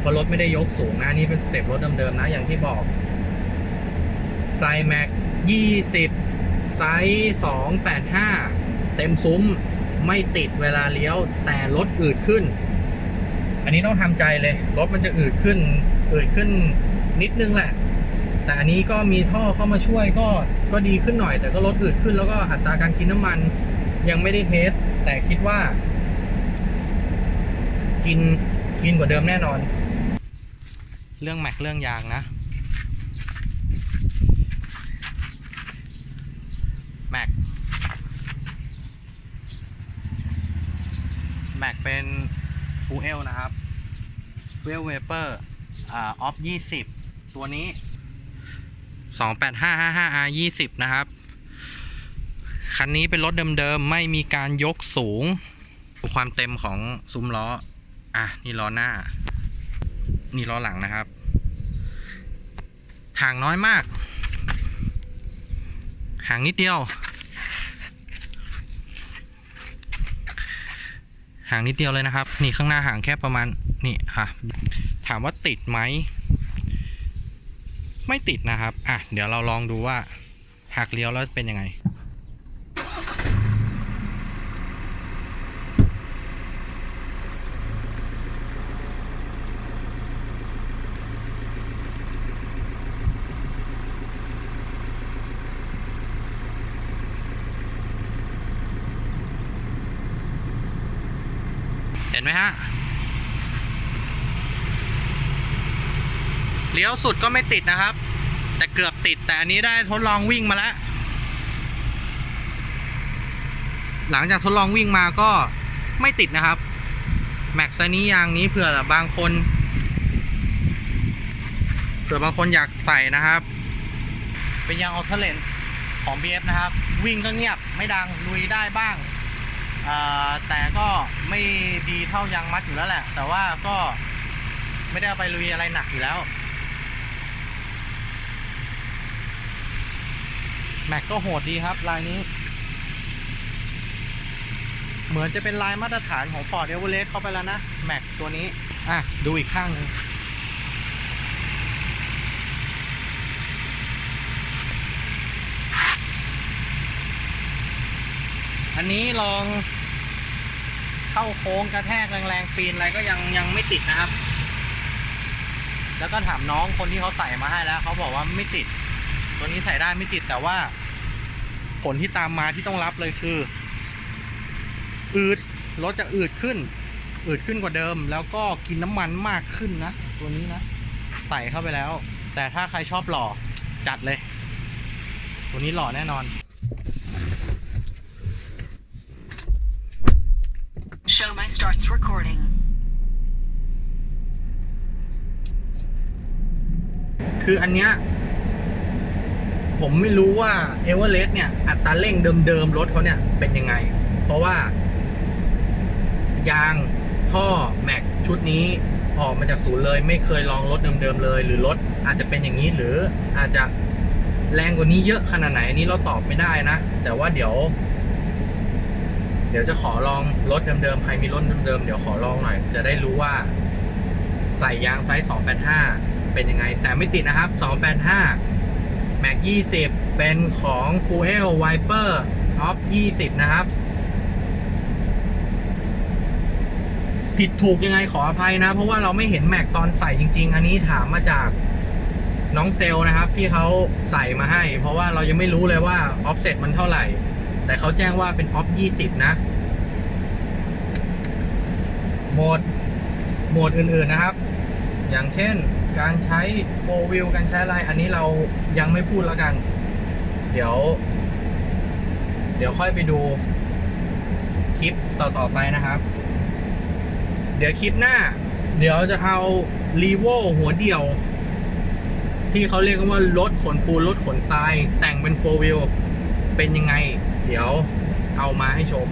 เพราะรถไม่ได้ยกสูงนะนี่เป็นสเต็ปรถเดิมๆนะ อย่างที่บอกไซแม็ก20ไซส์285เต็มซุ้มไม่ติดเวลาเลี้ยว แต่รถอืดขึ้น อันนี้ต้องทำใจเลย รถมันจะอืดขึ้น อืดขึ้นนิดนึงแหละ แต่อันนี้ก็มีท่อเข้ามาช่วยก็ก็ดีขึ้นหน่อย แต่ก็ลดอืดขึ้นแล้วก็อัตราการกินน้ำมันยังไม่ได้เทส แต่คิดว่า กินกินกว่าเดิมแน่นอน เรื่องแม็กเรื่องยางนะ แม็ก แม็กเป็นฟูเอลนะครับฟูเอลเวเปอร์อ่าออฟยี่สิบตัวนี้สองแปดห้าห้าห้า R ยี่สิบนะครับ คันนี้เป็นรถเดิมๆ ไม่มีการยกสูง ความเต็มของซุ้มล้อ อะ นี่ล้อหน้า นี่ล้อหลังนะครับ ห่างน้อยมาก ห่างนิดเดียว ห่างนิดเดียวเลยนะครับ นี่ข้างหน้าห่างแค่ประมาณนี่ค่ะถามว่าติดไหม ไม่ติดนะครับ อะ เดี๋ยวเราลองดูว่าหักเลี้ยวแล้วเป็นยังไง เห็นไหมฮะเลี้ยวสุดก็ไม่ติดนะครับ แต่เกือบติดแต่อันนี้ได้ทดลองวิ่งมาแล้ว หลังจากทดลองวิ่งมาก็ไม่ติดนะครับ แม็กซ์นี้ยางนี้เผื่อบางคนเผื่อบางคนอยากใส่นะครับ เป็นยางออเทเลนของ BF นะครับ วิ่งก็เงียบไม่ดังลุยได้บ้าง แต่ก็ไม่ดีเท่ายางมัดอยู่แล้วแหละ แต่ว่าก็ไม่ได้ไปลุยอะไรหนักอยู่แล้ว แม็กก็โหดดีครับลายนี้ เหมือนจะเป็นลายมาตรฐานของ Ford e v e r e s t เข้าไปแล้วนะ แม็กตัวนี้ อะ ดูอีกข้างหนึง อันนี้ลองเข้าโค้งกระแทกแรงๆปีนอะไรก็ยังยังไม่ติดนะครับ แล้วก็ถามน้องคนที่เขาใส่มาให้แล้วเขาบอกว่าไม่ติด ตัวนี้ใส่ได้ไม่ติดแต่ว่า ผลที่ตามมาที่ต้องรับเลยคือ อืดรถจะอืดขึ้น อืดขึ้นกว่าเดิม แล้วก็กินน้ำมันมากขึ้นนะตัวนี้นะใส่เข้าไปแล้ว แต่ถ้าใครชอบหล่อจัดเลย ตัวนี้หล่อแน่นอน starts recording. คืออันเนี้ยผมไม่รู้ว่าเอเวอเรสต์เนี่ย อัตราเร่งเดิมๆ รถเขาเนี่ย เป็นยังไง เพราะว่า ยางท่อ แม็ก ชุดนี้ ออกมาจากศูนย์เลย ไม่เคยลองรถเดิมๆ เลย หรือรถอาจจะเป็นอย่างนี้หรืออาจจะแรงกว่านี้เยอะขนาดไหนอันนี้เราตอบไม่ได้นะ แต่ว่าเดี๋ยว เดี๋ยวจะขอลองรถเดิมๆ ใครมีรถเดิมๆ เดี๋ยวขอลองหน่อย จะได้รู้ว่า ใส่ยางไซส์ 285 เป็นยังไง แต่ไม่ติดนะครับ 285แม็ก20 เป็นของ Fuel Viper Top 20 นะครับ ผิดถูกยังไงขออภัยนะ เพราะว่าเราไม่เห็นแม็กตอนใส่จริง ๆ อันนี้ถามมาจากน้องเซลนะครับ ที่เขาใส่มาให้ เพราะว่าเรายังไม่รู้เลยว่า offset มันเท่าไหร่ แต่เขาแจ้งว่าเป็น off 20นะ โหมด โหมดอื่นๆนะครับ อย่างเช่นการใช้4 wheel การใช้อะไร อันนี้เรายังไม่พูดแล้วกัน เดี๋ยว เดี๋ยวค่อยไปดูคลิปต่อ ๆ ไปนะครับ เดี๋ยวคลิปหน้า เดี๋ยวจะเอารีโวหัวเดี่ยว ที่เขาเรียกว่ารถขนปูนรถขนทราย แต่งเป็น4 wheel เป็นยังไง เดี๋ยวเอามาให้ชม